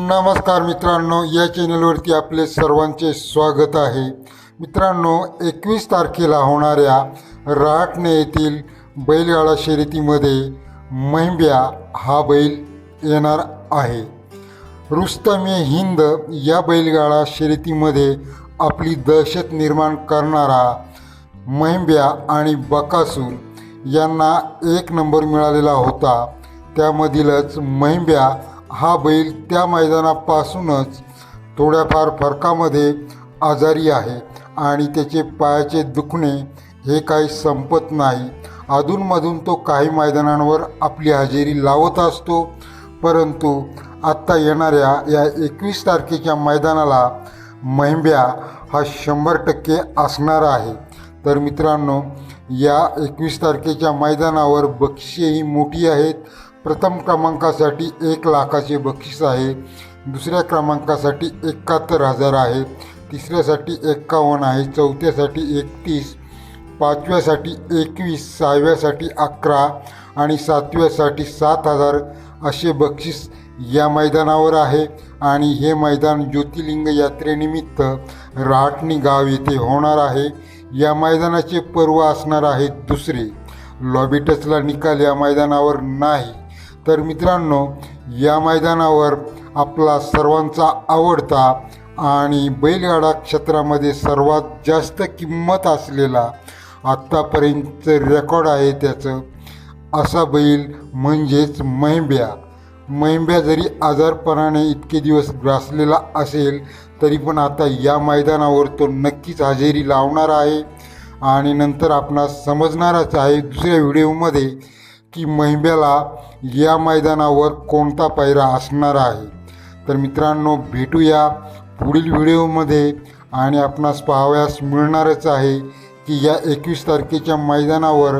नमस्कार मित्रांनो या चॅनलवरती आपले सर्वांचे स्वागत आहे. मित्रांनो एकवीस तारखेला होणाऱ्या रहाटणे येथील बैलगाडा शर्यतीमध्ये महिंब्या हा बैल येणार आहे. रुस्तमे हिंद या बैलगाडा शर्यतीमध्ये आपली दहशत निर्माण करणारा महिंब्या आणि बकासूर यांना एक नंबर मिळालेला होता. त्यामधीलच महिंब्या हा बैल त्या मैदानापासूनच थोड्याफार फरकामध्ये आजारी आहे आणि त्याचे पायाचे दुखणे हे काही संपत नाही. अधूनमधून तो काही मैदानांवर आपली हजेरी लावत असतो परंतु आत्ता येणाऱ्या या एकवीस तारखेच्या मैदानाला महिंब्या हा शंभर टक्के असणार आहे. तर मित्रांनो या एकवीस तारखेच्या मैदानावर बक्षीही मोठी आहेत. प्रथम क्रमांकासाठी एक लाखाचे बक्षीस आहे. दुसऱ्या क्रमांकासाठी एकाहत्तर हजार आहे. तिसऱ्यासाठी एक्कावन्न आहे. चौथ्यासाठी एकतीस पाचव्यासाठी एकवीस सहाव्यासाठी अकरा आणि सातव्यासाठी सात हजार असे बक्षीस या मैदानावर आहे आणि हे मैदान ज्योतिर्लिंग यात्रेनिमित्त राहटणी गाव येथे होणार आहे. या मैदानाचे पर्व असणार आहे दुसरे. लॉबी टचला निकाल या मैदानावर नाही. तर मित्रांनो या मैदानावर आपला सर्वांचा आवडता आणि बैलगाडा क्षेत्रामध्ये सर्वात जास्त किंमत असलेला आत्तापर्यंतचं रेकॉर्ड आहे त्याचं. असा बैल म्हणजेच महिंब्या महिंब्या जरी आजारपणाने इतके दिवस ग्रासलेला असेल तरी पण आता या मैदानावर तो नक्कीच हजेरी लावणार आहे. आणि नंतर आपणास समजणारच आहे दुसऱ्या व्हिडिओमध्ये की महिंब्याला या मैदानावर कोणता पायरा असणार आहे? तर मित्रांनो भेटूया पुढील व्हिडिओमध्ये आणि आपणास पाहावयास मिळणारच आहे की या एकवीस तारखेच्या मैदानावर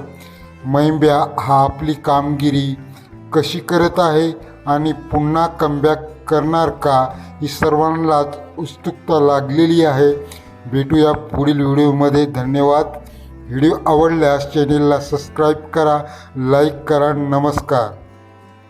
महिंब्या हा आपली कामगिरी कशी करत आहे आणि पुन्हा कमबॅक करणार का ही सर्वांनाच उत्सुकता लागलेली आहे. भेटूया पुढील व्हिडिओमध्ये. धन्यवाद. व्हिडिओ आवडल्यास चॅनेलला सबस्क्राईब करा लाईक करा नमस्कार.